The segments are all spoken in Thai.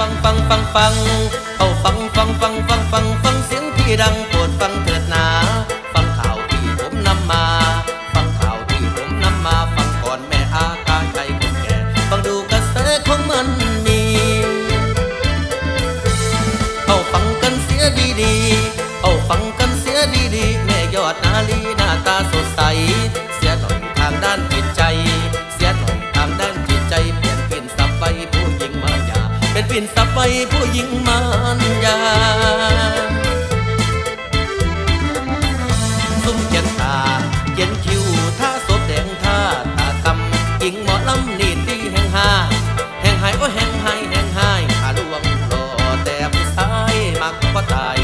ฟังฟังฟังฟังเอาฟังฟังฟังฟังฟังฟังเสียงที่ดังโปรดฟังเถิดหนา ไปผู้หญิงมารยาซุ้มเขียนตาเขียนคิวท่าศพแดงท่าตาคำหญิงหมอลำนี่ที่แห่งหาแห่งหายโอ้แห่งหายแห่งหายขาลวงรอแต่ผู้ชายมักก็ตาย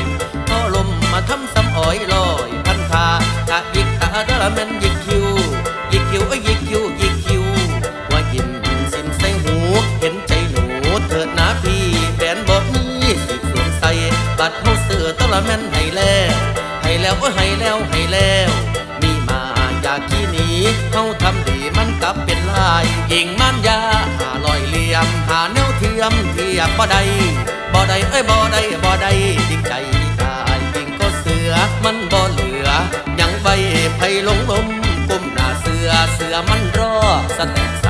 พอลมมาทำซ้ำอ้อยลอยพันธากะยิกตาเดละแม่นยิกคิวยิกคิวเอ้ยยิกคิ้วยิก ละแม่นให้แล้วให้แล้วโอ้ยให้แล้วให้แล้วมีมาอยากขี้หนีเขาทำดีมันกลับเป็นลายยิงมันยาหาลอยเหลี่ยม หาแนวเทียมเทียบบ่ได้บ่ได้เอ้ยบ่ได้บ่ได้จริงใจตายจริงก็เสือมันบ่เหลือยังใบไผ่ลงลมก้มหน้าเสือเสือมันรอสแตก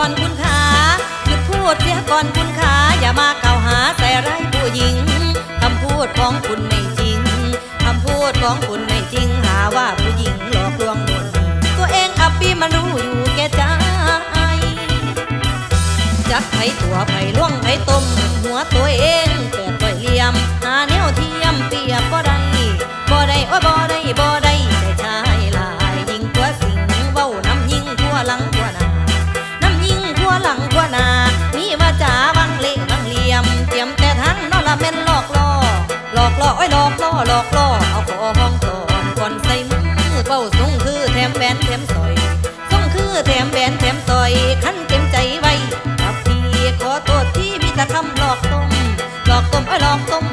ก่อนคุณขาหยุดพูดเสียก่อนคุณขาอย่ามาเก่าหาใส่ร้ายผู้หญิงคำพูดของคุณไม่จริงคำพูดของคุณไม่จริง หาว่าผู้หญิงหลอกลวงหมดตัวเองอับปีมันรู้อยู่แก่ใจจักไผตัวไผล่วงไผต้มหัวตัวเองแปดต่อยเหลี่ยม หาแนวเทียมเปียบบ่ได้บ่ได้โอ้บ่ได้บ่ได้ อกล่อกล่อเอาขอห้องก่อนก่อนใส่มือเป้าสูงคือแถมแบนแถมสอยส่งคือแถมแบนแถมสอยขันเต็มใจไว้กับพี่ขอโทษที่มีแต่คำหลอกต้มหลอกต้มไอ้ยหลอหลอกต้ม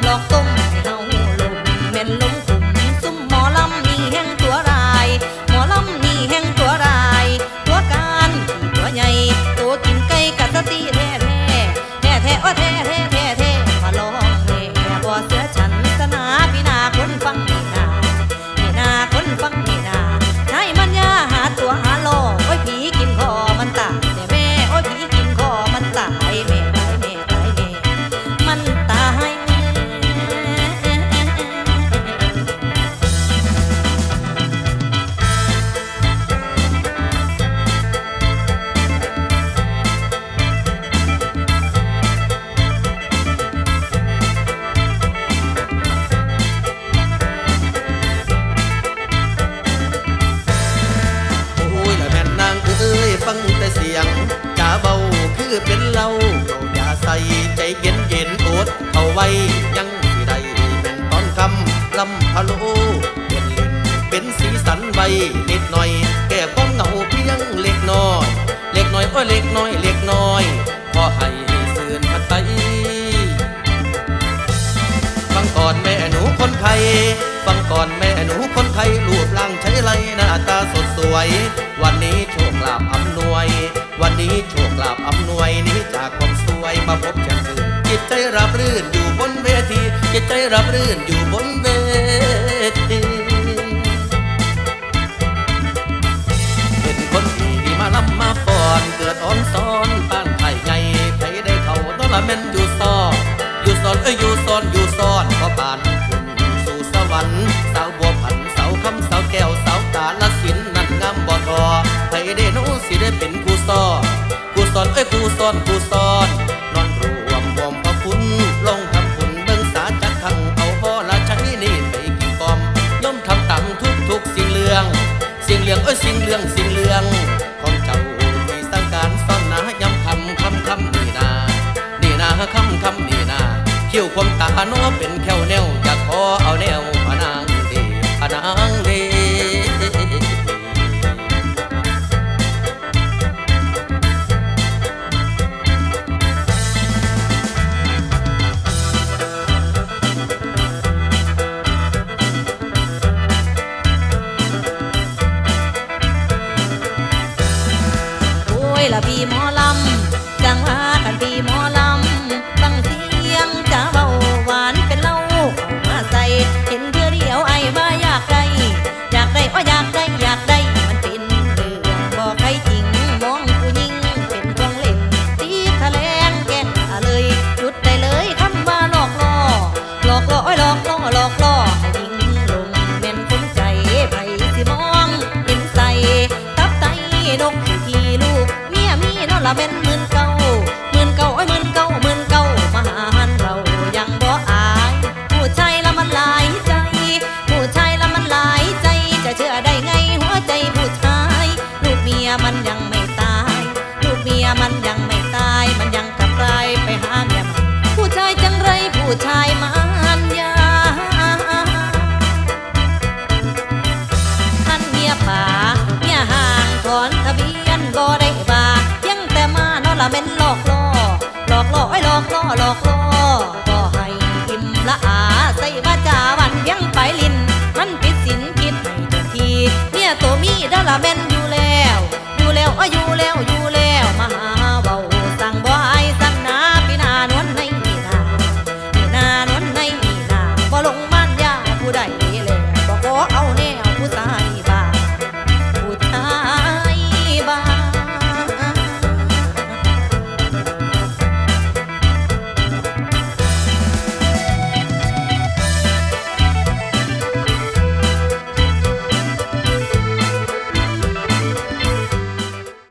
งจ่าเบาคือเป็นเล้าเขาอย่าใส่ใจเย็นเย็นอดเอาไว้ยังสิได้เป็นตอนคำลำพะโลเป็นเล่นเป็นสีสันใบนิดหน่อย แก้ความเหงาเพียงเล็กน้อย เล็กน้อยโอ้ยเล็กน้อยเล็กน้อยพอให้สื่นพัดไทยฟังก่อนแม่หนูคนไทย ฟังก่อนแม่หนูคนไทยรูปร่างใช้ไรหน้าตาสดสวย วันนี้โชคลาภอำนวย วันนี้โชคลาภอำนวยนี้จากความสวยมาพบแจ่มชื่นจิตใจรับรื่นอยู่บนเวทีจิตใจรับรื่นอยู่บนเวทีเป็นคนที่มาลำมาฟอนเกิดอ่อนซ้อน รรค์สาวบัวผันสาวคำสาวแก้วสาวกาลสินนั่นงามบ่ทอไผได้โน้สิได้เป็นครูสอนครูสอนเอ้ยครูสอนครูสอนนอนรวมวอมพระคุณลงทำคุณเบิ่งสาจักขังเอาพ่อละใช้นี่ไปกี่กอมย่อมทำตามทุกทุกสิ่งเรื่องสิ่งเรื่องเอ้ยสิ่งเรื่องสิ่งเรื่องของเจ้าที่สังการซ่อนหนายำคำคำคำนี่นานี่นาคำคำนี่นาคิ้วความตาโน้เป็นแควแนวอยากขอเอาแนว ละบีหมอลำกังหาขันบีหมอลำ solamente หลอกล่อก็ให้ทิมละอาใส่บาจาวันเลี้ยงไปลิน มันปิดสินกิดให้ทุกทีเนี่ยตัวมีดอละเบนอยู่แล้ว อยู่แล้วอะอยู่แล้วอยู่แล้ว